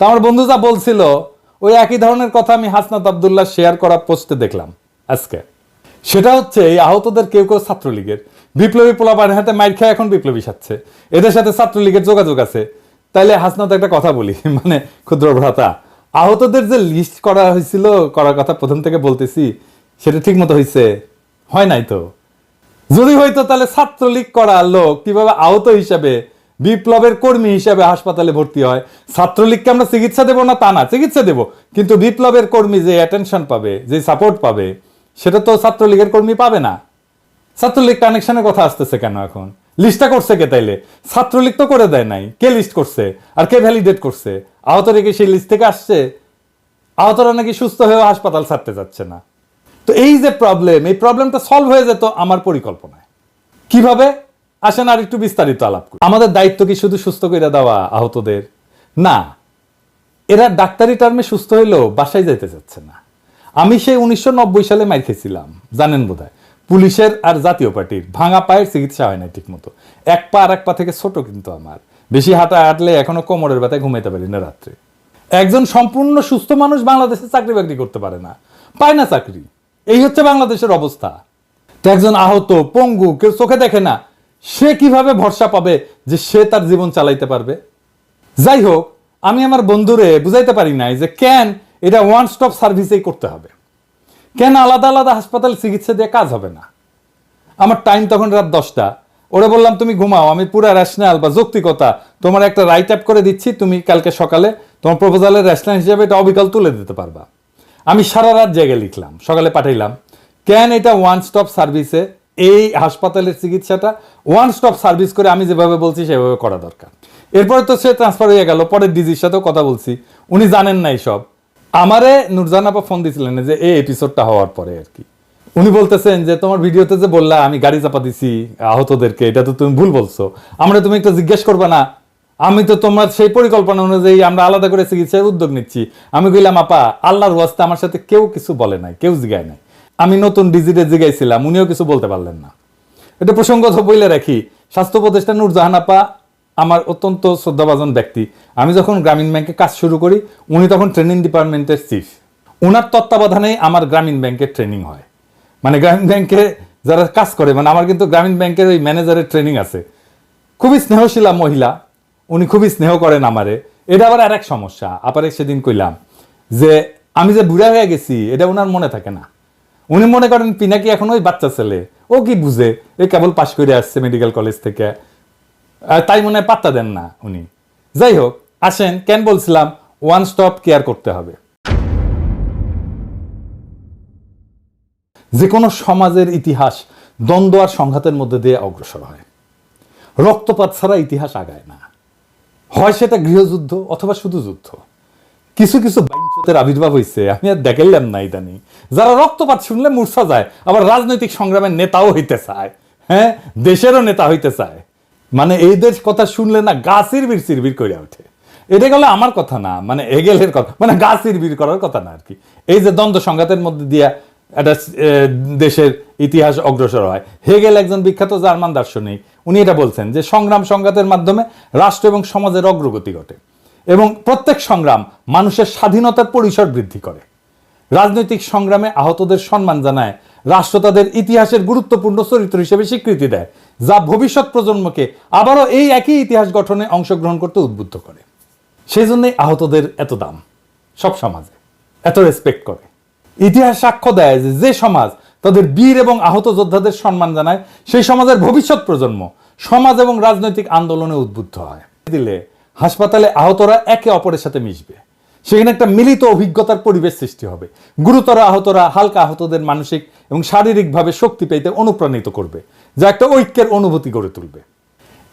তা আমার বন্ধু যা বলছিল, ওই একই ধরনের কথা আমি হাসনাত আবদুল্লাহ শেয়ার করা পোস্টে দেখলাম আজকে। সেটা হচ্ছে এই আহতদের কেউ কেউ ছাত্রলীগের। বিপ্লবী পোলাপানের হাতে মাইর খেয়ে এখন বিপ্লবী সাচ্ছে এদের সাথে ছাত্রলীগের যোগাযোগ আছে। তাইলে হাসনাত একটা কথা বলি মানে ক্ষুদ্র ভ্রাতা, আহতদের যে লিস্ট করা হয়েছিল, করার কথা প্রথম থেকে বলতেছি, সেটা ঠিক মতো হয়েছে হয় নাই তো? যদি হয়তো তাহলে ছাত্রলীগ করা লোক কীভাবে আহত হিসাবে বিপ্লবের কর্মী হিসাবে হাসপাতালে ভর্তি হয়। ছাত্রলীগকে আমরা চিকিৎসা দেবো না তা না, চিকিৎসা দেবো। কিন্তু বিপ্লবের কর্মী যে অ্যাটেনশন পাবে, যে সাপোর্ট পাবে, সেটা তো ছাত্রলীগের কর্মী পাবে না। ছাত্রলীগ কানেকশনের কথা আসতেছে কেন এখন? লিস্টটা করছে কে তাইলে? ছাত্রলীগ তো করে দেয় নাই। কে লিস্ট করছে? আর কে ভ্যালিডেট করছে? আহত রেখে সেই লিস্ট থেকে আসছে? আহতরা নাকি সুস্থ হয়েও হাসপাতাল ছাড়তে যাচ্ছে না। তো এই যে প্রবলেম এই প্রবলেমটা সলভ হয়ে যেত আমার পরিকল্পনায়। কীভাবে? আসেন আর একটু বিস্তারিত আলাপ করি। আমাদের দায়িত্ব কি শুধু সুস্থ করে দেওয়া আহতদের? না। এরা ডাক্তারি টার্মে সুস্থ হইলেও বাসায় যাইতে চাচ্ছে না। আমি সেই উনিশশো সালে মার খেয়েছিলাম, জানেন বোধহয়? পুলিশের আর জাতীয় পার্টির ভাঙা পায়ের চিকিৎসা হয় না ঠিক মতো এক পা আর এক পা থেকে ছোট কিন্তু আমার। বেশি হাঁটা হাঁটলে এখনও কোমরের ব্যথায় ঘুমাইতে পারি না রাত্রে। একজন সম্পূর্ণ সুস্থ মানুষ বাংলাদেশে চাকরি বাকরি করতে পারে না। পায় না চাকরি। এই হচ্ছে বাংলাদেশের অবস্থা। তো একজন আহত, পঙ্গু, কেউ চোখে দেখে না। সে কীভাবে ভরসা পাবে যে সে তার জীবন চালাইতে পারবে? যাই হোক আমি আমার বন্ধুরে বুঝাইতে পারি নাই যে কেন এটা ওয়ান স্টপ সার্ভিসেই করতে হবে। কেন আলাদা আলাদা হাসপাতাল চিকিৎসা দিয়ে কাজ হবে না? আমার টাইম তখন রাত দশটা। ওরে বললাম, তুমি ঘুমাও, আমি পুরো রেশনাল বা যৌক্তিকতা, তোমার একটা রাইট আপ করে দিচ্ছি, তুমি কালকে সকালে তোমার প্রপোজালের রেশনাল হিসেবে এটা অবিকল তুলে দিতে পারবা। আমি সারা রাত জায়গায় লিখলাম, সকালে পাঠাইলাম, কেন এটা ওয়ান স্টপ সার্ভিসে এই হাসপাতালের চিকিৎসাটা ওয়ান স্টপ সার্ভিস করে আমি যেভাবে বলছি, সেভাবে করা দরকার। এরপরে তো সে ট্রান্সফার হয়ে গেল, পরে ডিজির সাথেও কথা বলছি। উনি জানেন না সব আমারে নুরজান আপা ফোন দিছিলেন যে, এই এপিসোডটা হওয়ার পরে আর কি। উনি বলতেছেন যে, তোমার ভিডিওতে যে বললা, আমি গাড়ি চাপা দিছি, আহতদেরকে, এটা তো তুমি ভুল বলছো। আমরা তুমি একটু জিজ্ঞেস করবা না। আমি তো তোমার সেই পরিকল্পনা অনুযায়ী আমরা আলাদা করে চিকিৎসার উদ্যোগ নিচ্ছি। আমি কইলাম, আপা, আল্লাহর ওয়াস্তে আমার সাথে কেউ কিছু বলে নাই, কেউ জিগায় নাই। আমি নতুন ডিজিটে জিগাইছিলাম উনিও কিছু বলতে পারলেন না। এটা প্রসঙ্গত বইলে রাখি, স্বাস্থ্য উপদেষ্টা নূরজাহান আপা আমার অত্যন্ত শ্রদ্ধাভাজন ব্যক্তি। আমি যখন গ্রামীণ ব্যাংকে কাজ শুরু করি, উনি তখন ট্রেনিং ডিপার্টমেন্টের চিফ ওনার তত্ত্বাবধানেই আমার গ্রামীণ ব্যাংকের ট্রেনিং হয়। মানে গ্রামীণ ব্যাংকে যারা কাজ করে মানে আমার কিন্তু গ্রামীণ ব্যাংকের ওই ম্যানেজারের ট্রেনিং আছে। খুবই স্নেহশীলা মহিলা, উনি খুবই স্নেহ করেন আমারে। এটা আবার আর এক সমস্যা, আপারে সেদিন কইলাম যে, আমি যে বুড়া হয়ে গেছি, এটা ওনার মনে থাকে না। উনি মনে করেন পিনাকি এখন ওই বাচ্চা ছেলে। ও কি বুঝে? এই কেবল পাশ করে আসছে মেডিকেল কলেজ থেকে। তাই মনে হয় পাত্তা দেন না উনি। যাই হোক, আসেন, কেন বলছিলাম ওয়ান স্টপ কেয়ার করতে হবে। যে কোনো সমাজের ইতিহাস দ্বন্দ্ব আর সংঘাতের মধ্যে দিয়ে অগ্রসর হয়। রক্তপাত ছাড়া ইতিহাস আগায় না। হয় সেটা গৃহযুদ্ধ অথবা শুধু যুদ্ধ। কিছু কিছু বাইঞ্চতের আবির্ভাব হয়েছে আমি আর দেখাইলাম না ইদানি। যারা রক্তপাত শুনলে মূর্ছা যায়, আবার রাজনৈতিক সংগ্রামের নেতাও হইতে চায় হ্যাঁ? দেশেরও নেতা হইতে চায়। মানে এই দেশ কথা শুনলে না গা সিরবির সিরবির করে ওঠে। এটা গেলে আমার কথা না মানে এগেলের কথা মানে গা সিরবির করার কথা না আর কি। এই যে দ্বন্দ্ব সংঘাতের মধ্যে দিয়া একটা দেশের ইতিহাস অগ্রসর হয়। হেগেল একজন বিখ্যাত জার্মান দার্শনিক, উনি এটা বলছেন যে সংগ্রাম সংঘাতের মাধ্যমে রাষ্ট্র এবং সমাজের অগ্রগতি ঘটে। এবং প্রত্যেক সংগ্রাম মানুষের স্বাধীনতার পরিসর বৃদ্ধি করে। রাজনৈতিক সংগ্রামে আহতদের সম্মান জানায়, রাষ্ট্র তাদের ইতিহাসের গুরুত্বপূর্ণ চরিত্র হিসেবে স্বীকৃতি দেয়, যা ভবিষ্যৎ প্রজন্মকে আবারও এই একই ইতিহাস গঠনে অংশগ্রহণ করতে উদ্বুদ্ধ করে। সেই জন্যই আহতদের এত দাম, সব সমাজে এত রেসপেক্ট করে। ইতিহাস সাক্ষ্য দেয় যে যে সমাজ তাদের বীর এবং আহত যোদ্ধাদের সম্মান জানায়, সেই সমাজের ভবিষ্যৎ প্রজন্ম সমাজ এবং রাজনৈতিক আন্দোলনে উদ্বুদ্ধ হয়। দিলে হাসপাতালে আহতরা একে অপরের সাথে মিশবে। সেখানে একটা মিলিত অভিজ্ঞতার পরিবেশ সৃষ্টি হবে। গুরুতর আহতরা হালকা আহতদের মানসিক এবং শারীরিকভাবে শক্তি পেতে অনুপ্রাণিত করবে, যা একটা ঐক্যের অনুভূতি গড়ে তুলবে।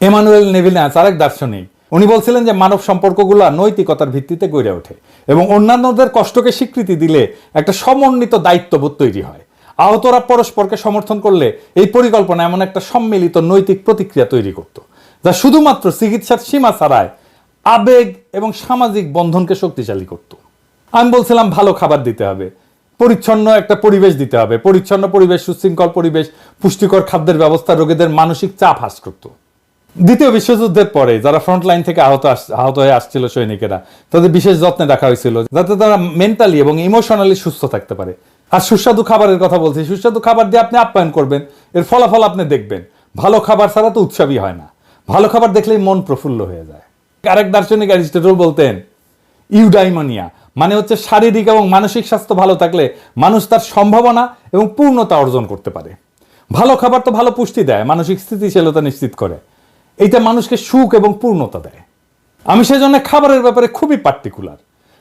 এমানুয়েল নেভিনাস আরেক দার্শনিক। উনি বলছিলেন যে মানব সম্পর্কগুলো নৈতিকতার ভিত্তিতে গড়ে ওঠে এবং অন্যান্যদের কষ্টকে স্বীকৃতি দিলে একটা সমন্বিত দায়িত্ববোধ তৈরি হয়। আহতরা পরস্পরকে সমর্থন করলে এই পরিকল্পনা এমন একটা সম্মিলিত নৈতিক প্রতিক্রিয়া তৈরি করত, যা শুধুমাত্র চিকিৎসার সীমা ছাড়ায় আবেগ এবং সামাজিক বন্ধনকে শক্তিশালী করত। আমি বলছিলাম, ভালো খাবার দিতে হবে, পরিচ্ছন্ন একটা পরিবেশ দিতে হবে। পরিচ্ছন্ন পরিবেশ, সুশৃঙ্খল পরিবেশ, পুষ্টিকর খাদ্যের ব্যবস্থা রোগীদের মানসিক চাপ হ্রাস করত। দ্বিতীয় বিশ্বযুদ্ধের পরে যারা ফ্রন্ট লাইন থেকে আহত আহত হয়ে আসছিল সৈনিকেরা, তাদের বিশেষ যত্নে রাখা হয়েছিল, যাতে তারা মেন্টালি এবং ইমোশনালি সুস্থ থাকতে পারে। আর সুস্বাদু খাবারের কথা বলছি, সুস্বাদু খাবার দিয়ে আপনি আপ্যায়ন করবেন, এর ফলাফল আপনি দেখবেন। ভালো খাবার ছাড়া তো উৎসবই হয় না। ভালো খাবার দেখলেই মন প্রফুল্ল হয়ে যায়। আরেক দার্শনিক অ্যারিস্টটল বলতেন, ইউডাইমোনিয়া মানে হচ্ছে শারীরিক এবং মানসিক স্বাস্থ্য ভালো থাকলে মানুষ তার সম্ভাবনা এবং পূর্ণতা অর্জন করতে পারে। ভালো খাবার তো ভালো পুষ্টি দেয়, মানসিক স্থিতিশীলতা নিশ্চিত করে। এইটা মানুষকে সুখ এবং পূর্ণতা দেয়। আমি সেজন্য খাবারের ব্যাপারে খুবই পার্টিকুলার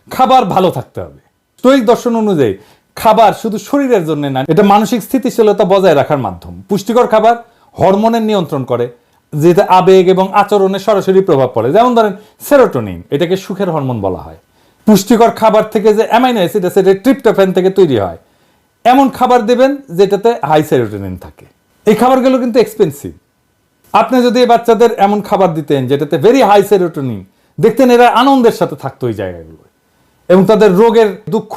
খাবার ভালো থাকতে হবে। স্টোয়িক দর্শন অনুযায়ী, খাবার শুধু শরীরের জন্য না, এটা মানসিক স্থিতিশীলতা বজায় রাখার মাধ্যম। পুষ্টিকর খাবার হরমোনের নিয়ন্ত্রণ করে যেটা আবেগ এবং আচরণে সরাসরি প্রভাব পড়ে। যেমন ধরেন, সেরোটোনিন, এটাকে সুখের হরমোন বলা হয়। পুষ্টিকর খাবার থেকে যে অ্যামাইনো অ্যাসিড আছে, এটা ট্রিপ্টোফ্যান থেকে তৈরি হয়। এমন খাবার দেবেন যেটাতে হাই সেরোটোনিন থাকে। এই খাবারগুলো কিন্তু এক্সপেন্সিভ আপনি যদি এই বাচ্চাদের এমন খাবার দিতেন যেটাতে ভেরি হাই সেরোটোনিন দেখতেন এরা আনন্দের সাথে থাকতো ওই জায়গাগুলো এবং তাদের রোগের দুঃখ,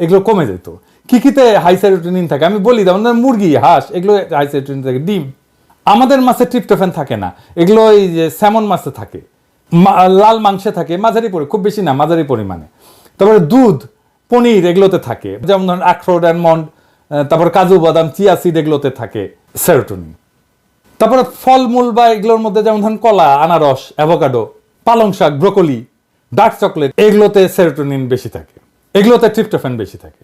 এগুলো কমে যেত। কী কীতে হাই সেরোটোনিন থাকে? আমি বলি ধরেন মুরগি, হাঁস, এগুলো হাই সেরোটোনিন থাকে, ডিম। আমাদের মাছে ট্রিপ্টোফ্যান থাকে না। এগুলো ওই যে স্যামন মাছে থাকে। লাল মাংসে থাকে, মাঝারি পরি, খুব বেশি না, মাঝারি পরিমাণে। তারপরে দুধ, পনির এগুলোতে থাকে। যেমন ধরেন আখরোট অ্যালমন্ড তারপর কাজু, বাদাম চিয়া সিড এগুলোতে থাকে সেরোটোনিন তারপরে ফলমূল বা এগুলোর মধ্যে যেমন ধরেন কলা, আনারস অ্যাভোকাডো পালং শাক ব্রোকলি ডার্ক চকলেট এগুলোতে সেরোটোনিন বেশি থাকে। এগুলোতে ট্রিপ্টোফ্যান বেশি থাকে।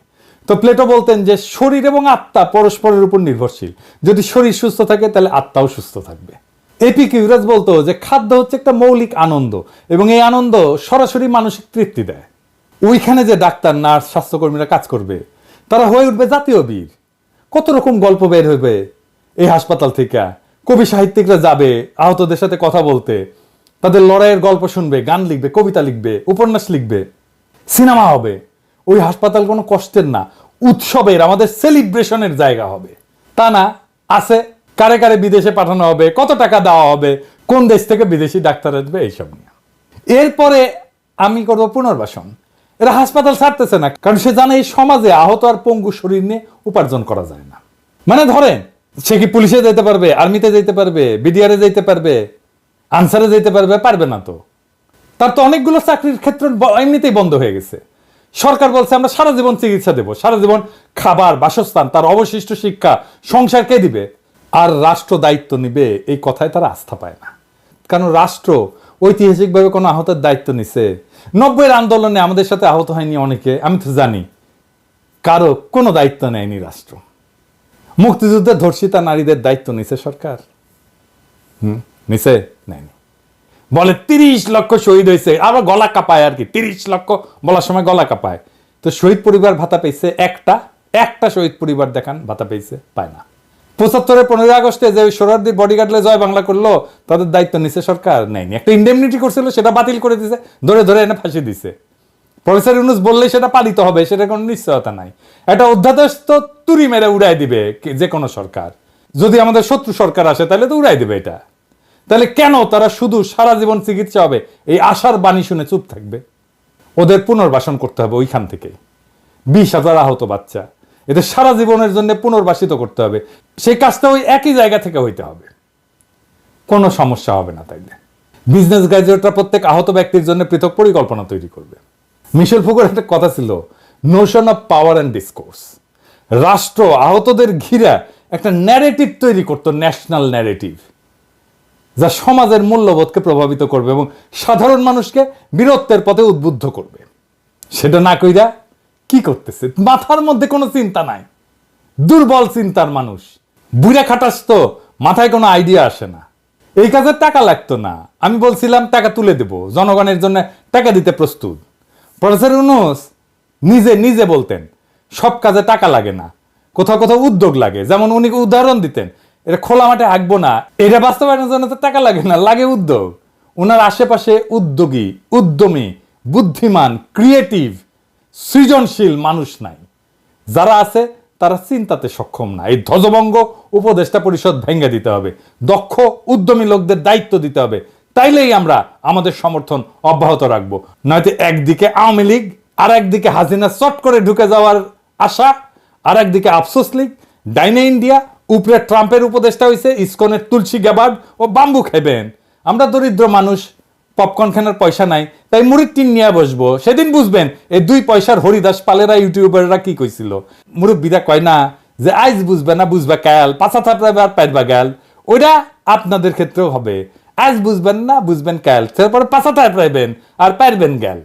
তো প্লেটো বলতেন যে শরীর এবং আত্মা পরস্পরের উপর নির্ভরশীল। যদি শরীর সুস্থ থাকে, তাহলে আত্মাও সুস্থ থাকবে। এপিকিউরাস বলতো যে খাদ্য হচ্ছে একটা মৌলিক আনন্দ, এবং এই আনন্দ সরাসরি মানসিক তৃপ্তি দেয়। ওইখানে যে ডাক্তার, নার্স, স্বাস্থ্যকর্মীরা কাজ করবে, তারা হয়ে উঠবে জাতীয় বীর। কত রকম গল্প বের হইবে এই হাসপাতাল থেকে। কবি সাহিত্যিকরা যাবে, আহতদের সাথে কথা বলতে। তাদের লড়াইয়ের গল্প শুনবে, গান লিখবে, কবিতা লিখবে, উপন্যাস লিখবে। সিনেমা হবে। ওই হাসপাতাল কোনো কষ্টের না। উৎসবের, আমাদের সেলিব্রেশনের জায়গা হবে। তা না, আছে। কারে কারে বিদেশে পাঠানো হবে, কত টাকা দেওয়া হবে, কোন দেশ থেকে বিদেশি ডাক্তার আসবে, এইসব নিয়ে। এরপরে আমি করব পুনর্বাসন। এরা হাসপাতাল ছাড়তেছে না, কারণ সে জানে এই সমাজে আহত আর পঙ্গু শরীর নিয়ে উপার্জন করা যায় না। মানে ধরেন, সে কি পুলিশে যেতে পারবে, আর্মিতে যেতে পারবে, বিডিআরে যেতে পারবে, আনসারে যেতে পারবে পারবে না তো। তার তো অনেকগুলো চাকরির ক্ষেত্র এমনিতেই বন্ধ হয়ে গেছে। সরকার বলছে, আমরা সারা জীবন চিকিৎসা দেব। সারা জীবন খাবার, বাসস্থান, তার অবশিষ্ট শিক্ষা, সংসার কে দিবে? আর রাষ্ট্র দায়িত্ব নিবে, এই কথায় তারা আস্থা পায় না। কারণ রাষ্ট্র ঐতিহাসিকভাবে কোনো আহতের দায়িত্ব নিছে। নব্বইয়ের আন্দোলনে আমাদের সাথে আহত হয়নি অনেকে, আমি তো জানি। কারও কোনো দায়িত্ব নেয়নি রাষ্ট্র। মুক্তিযুদ্ধের ধর্ষিতা নারীদের দায়িত্ব নিছে সরকার। হুম? নিছে? নেয়নি। বলে তিরিশ লক্ষ শহীদ হয়েছে। আবার গলা কাঁপায় আর কি, তিরিশ লক্ষ বলার সময় গলা কাঁপায়। তো শহীদ পরিবার ভাতা পেয়েছে একটা একটা শহীদ পরিবার দেখান, ভাতা পেয়েছে, পায় না। পঁচাত্তরের পনেরোই আগস্টে যে সোহরার্দির বডিগার্ডলে জয় বাংলা করল, তাদের দায়িত্ব নিছে সরকার, নেয়নি। একটা ইন্ডেমনিটি করছিল, সেটা বাতিল করে দিছে, ধরে ধরে এনে ফাঁসি দিছে। প্রফেসর ইউনুস বললে সেটা পালিত হবে, সেটা কোনো নিশ্চয়তা নাই। একটা অধ্যাদেশ তো তুরি মেরে উড়াই দিবে, যে কোনো সরকার। যদি আমাদের শত্রু সরকার আসে, তাহলে তো উড়াই দিবে এটা। তাহলে কেন তারা শুধু সারা জীবন চিকিৎসা হবে? এই আশার বাণী শুনে চুপ থাকবে। ওদের পুনর্বাসন করতে হবে ওইখান থেকে। বিশ হাজার আহত বাচ্চা। এদের সারা জীবনের জন্য পুনর্বাসিত করতে হবে। সেই কাজটা ওই একই জায়গা থেকে হইতে হবে। কোনো সমস্যা হবে না তাইলে। বিজনেস গ্র্যাজুয়েটরা প্রত্যেক আহত ব্যক্তির জন্য পৃথক পরিকল্পনা তৈরি করবে। মিশেল ফুকোর একটা কথা ছিল notion of power and discourse রাষ্ট্র আহতদের ঘিরা একটা ন্যারেটিভ তৈরি করতো ন্যাশনাল ন্যারেটিভ যা সমাজের মূল্যবোধকে প্রভাবিত করবে এবং সাধারণ মানুষকে বীরত্বের পথে উদ্বুদ্ধ করবে। সেটা না কইরা কি করতেছে? মাথার মধ্যে কোনো চিন্তা নাই। দুর্বল চিন্তার মানুষ। বুড়া খাটাস তো, মাথায় কোনো আইডিয়া আসে না। এই কাজে টাকা লাগতো না। আমি বলছিলাম, টাকা তুলে দেব। জনগণের জন্য টাকা দিতে প্রস্তুত। প্রফেসর ইউনুস নিজে নিজে বলতেন, সব কাজে টাকা লাগে না। কোথাও কোথাও উদ্যোগ লাগে। যেমন উনি উদাহরণ দিতেন এটা খোলা মাঠে আঁকবো না। এটা বাস্তবায়নের জন্য তো টাকা লাগে না, লাগে উদ্যোগ। ওনার আশেপাশে উদ্যোগী, উদ্যমী, বুদ্ধিমান ক্রিয়েটিভ সৃজনশীল মানুষ নাই। যারা আছে, তারা চিন্তাতে সক্ষম না। এই ধ্বজভঙ্গ উপদেষ্টা পরিষদ ভেঙে দিতে হবে। দক্ষ, উদ্যমী লোকদের দায়িত্ব দিতে হবে। তাইলেই আমরা আমাদের সমর্থন অব্যাহত রাখব। নয়তো একদিকে আওয়ামী লীগ, আর একদিকে হাসিনা চট করে ঢুকে যাওয়ার আশা, আর একদিকে আফসোস লীগ, ডাইনে ইন্ডিয়া উপরে ট্রাম্পের উপদেষ্টা হয়েছে ইসকনের তুলসী গ্যাবার্ড ও বাম্বু খেবেন আমরা দরিদ্র মানুষ, পপকর্ন খানার পয়সা নাই, তাই মুড়ির টিন নিয়ে বসবো। সেদিন বুঝবেন, এই দুই পয়সার হরিদাস পালেরা, ইউটিউবাররা কি কইছিল? মুরব্বীরা কয় না, যে আইজ বুঝবে না, বুঝবে কাল পাছা থাপড়াবে আর পাইবা গাল ওইটা আপনাদের ক্ষেত্রেও হবে। আজ বুঝবেন না, বুঝবেন কাল তারপরে পাছা থাপড়াইবেন আর পারবেন গাল